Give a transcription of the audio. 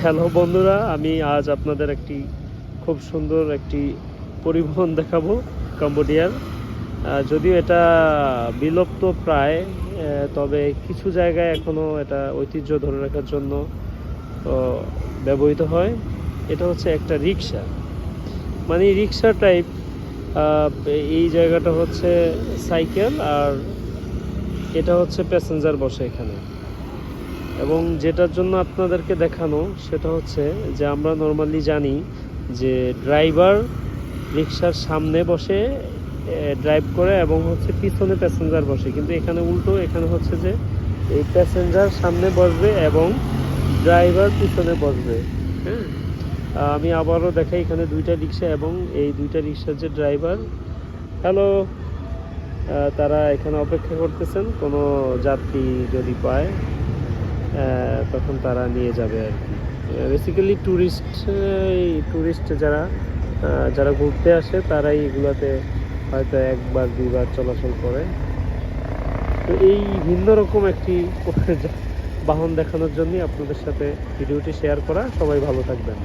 Hello বন্ধুরা, আমি আজ আপনাদের একটি খুব সুন্দর একটি পরিবহন দেখাবো কম্বোডিয়ার। যদিও এটা বিলুপ্ত প্রায় তবে কিছু জায়গায় এখনও এটা ঐতিহ্য ধরে রাখার জন্য ব্যবহৃত হয়। এটা হচ্ছে একটা রিক্সা মানে রিক্সা টাইপ এই জায়গাটা হচ্ছে সাইকেল আর এটা হচ্ছে প্যাসেঞ্জার বসে এখানে। এবং যেটার জন্য আপনাদেরকে দেখানো সেটা হচ্ছে যে আমরা নর্মালি জানি যে ড্রাইভার রিক্সার সামনে বসে ড্রাইভ করে এবং হচ্ছে পিছনে প্যাসেঞ্জার বসে। কিন্তু এখানে উল্টো, এখানে হচ্ছে যে এই প্যাসেঞ্জার সামনে বসবে এবং ড্রাইভার পিছনে বসবে। হ্যাঁ? আমি আবারও দেখাই এখানে দুইটা রিক্সা এবং এই দুইটা রিক্সার যে ড্রাইভার হ্যালো তারা এখানে অপেক্ষা করতেছেন। কোনো যাত্রী যদি পায় তখন তারা নিয়ে যাবে আর কি। বেসিক্যালি ট্যুরিস্ট ট্যুরিস্ট যারা যারা ঘুরতে আসে, তারাই এগুলোতে হয়তো একবার, দুইবার চলাচল করে। তো এই ভিন্ন রকম একটি বাহন দেখানোর জন্যই আপনাদের সাথে ভিডিওটি শেয়ার করা। সবাই ভালো থাকবেন।